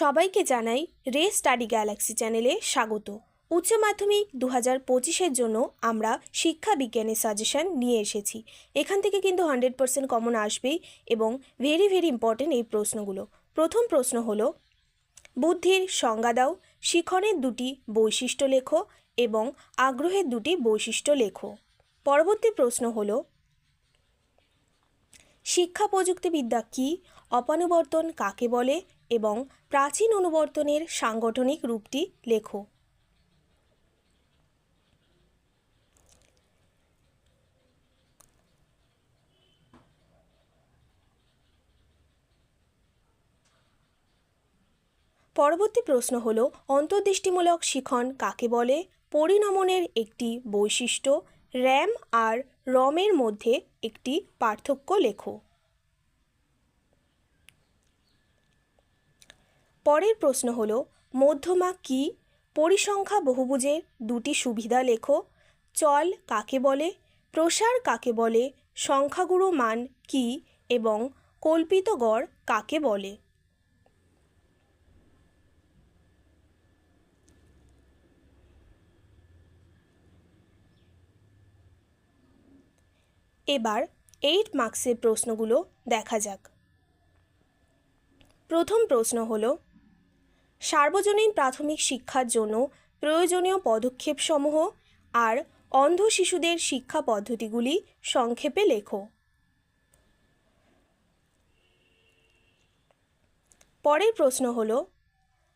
সবাইকে জানাই রে স্টাডি গ্যালাক্সি চ্যানেলে স্বাগত। উচ্চ মাধ্যমিক দু হাজার পঁচিশের জন্য আমরা শিক্ষা বিজ্ঞানের সাজেশন নিয়ে এসেছি। এখান থেকে কিন্তু হান্ড্রেড পার্সেন্ট কমন আসবেই এবং ভেরি ভেরি ইম্পর্টেন্ট এই প্রশ্নগুলো। প্রথম প্রশ্ন হলো, বুদ্ধির সংজ্ঞা দাও শিখনের দুটি বৈশিষ্ট্য লেখো এবং আগ্রহের দুটি বৈশিষ্ট্য লেখো। পরবর্তী প্রশ্ন হলো, শিক্ষা প্রযুক্তিবিদ্যা কী? অপানুবর্তন কাকে বলে? এবং প্রাচীন অনুবর্তনের সাংগঠনিক রূপটি লেখো। পরবর্তী প্রশ্ন হল, অন্তর্দৃষ্টিমূলক শিখন কাকে বলে? পরিণমনের একটি বৈশিষ্ট্য, র্যাম আর রমের মধ্যে একটি পার্থক্য লেখো। পরের প্রশ্ন হল, মধ্যমা কি? পরিসংখ্যা বহুভুজের দুটি সুবিধা লেখো। চল কাকে বলে? প্রসার কাকে বলে? সংখ্যাগুরু মান কি? এবং কল্পিত গড় কাকে বলে? এবার এইট মার্কসের প্রশ্নগুলো দেখা যাক। প্রথম প্রশ্ন হলো সার্বজনীন প্রাথমিক শিক্ষার জন্য প্রয়োজনীয় পদক্ষেপসমূহ আর অন্ধ শিশুদের শিক্ষা পদ্ধতিগুলি সংক্ষেপে লেখো। পরের প্রশ্ন হল,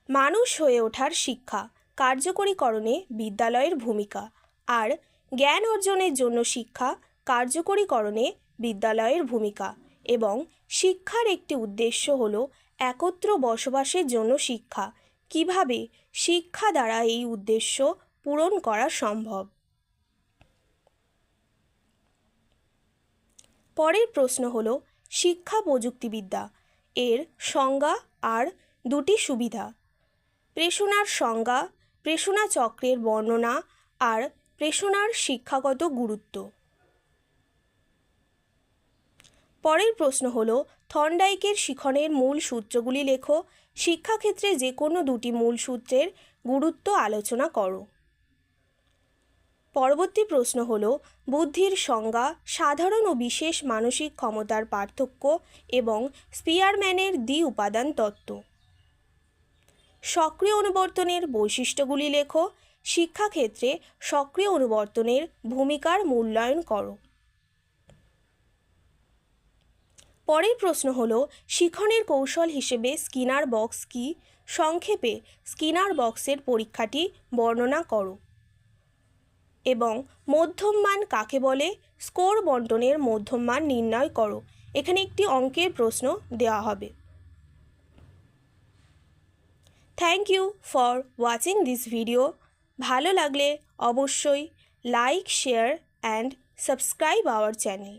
মানুষ হয়ে ওঠার শিক্ষা কার্যকরীকরণে বিদ্যালয়ের ভূমিকা আর জ্ঞান অর্জনের জন্য শিক্ষা কার্যকরীকরণে বিদ্যালয়ের ভূমিকা এবং শিক্ষার একটি উদ্দেশ্য হল একত্র বসবাসের জন্য শিক্ষা। কীভাবে? শিক্ষা দ্বারা এই উদ্দেশ্য পূরণ করা সম্ভব। পরের প্রশ্ন হল, শিক্ষা প্রযুক্তিবিদ্যা। এর সংজ্ঞা আর দুটি সুবিধা। প্রেষণার সংজ্ঞা, প্রেষণা চক্রের বর্ণনা আর প্রেষণার শিক্ষাগত গুরুত্ব। পরের প্রশ্ন হল থর্নডাইকের শিখনের মূল সূত্রগুলি লেখো। শিক্ষাক্ষেত্রে যে কোনো দুটি মূল সূত্রের গুরুত্ব আলোচনা করো। পরবর্তী প্রশ্ন হল, বুদ্ধির সংজ্ঞা সাধারণ ও বিশেষ মানসিক ক্ষমতার পার্থক্য এবং স্পিয়ারম্যানের দ্বি উপাদান তত্ত্ব। সক্রিয় অনুবর্তনের বৈশিষ্ট্যগুলি লেখো। শিক্ষাক্ষেত্রে সক্রিয় অনুবর্তনের ভূমিকার মূল্যায়ন করো। পরের প্রশ্ন হল, শিখনের কৌশল হিসেবে স্কিনার বক্স কি? সংক্ষেপে, স্কিনার বক্সের পরীক্ষাটি বর্ণনা করো। এবং মধ্যম মান কাকে বলে? স্কোর বন্টনের মধ্যম মান নির্ণয় করো। এখানে একটি অঙ্কের প্রশ্ন দেওয়া হবে। Thank you for watching this video ভালো লাগলে অবশ্যই like share and subscribe our channel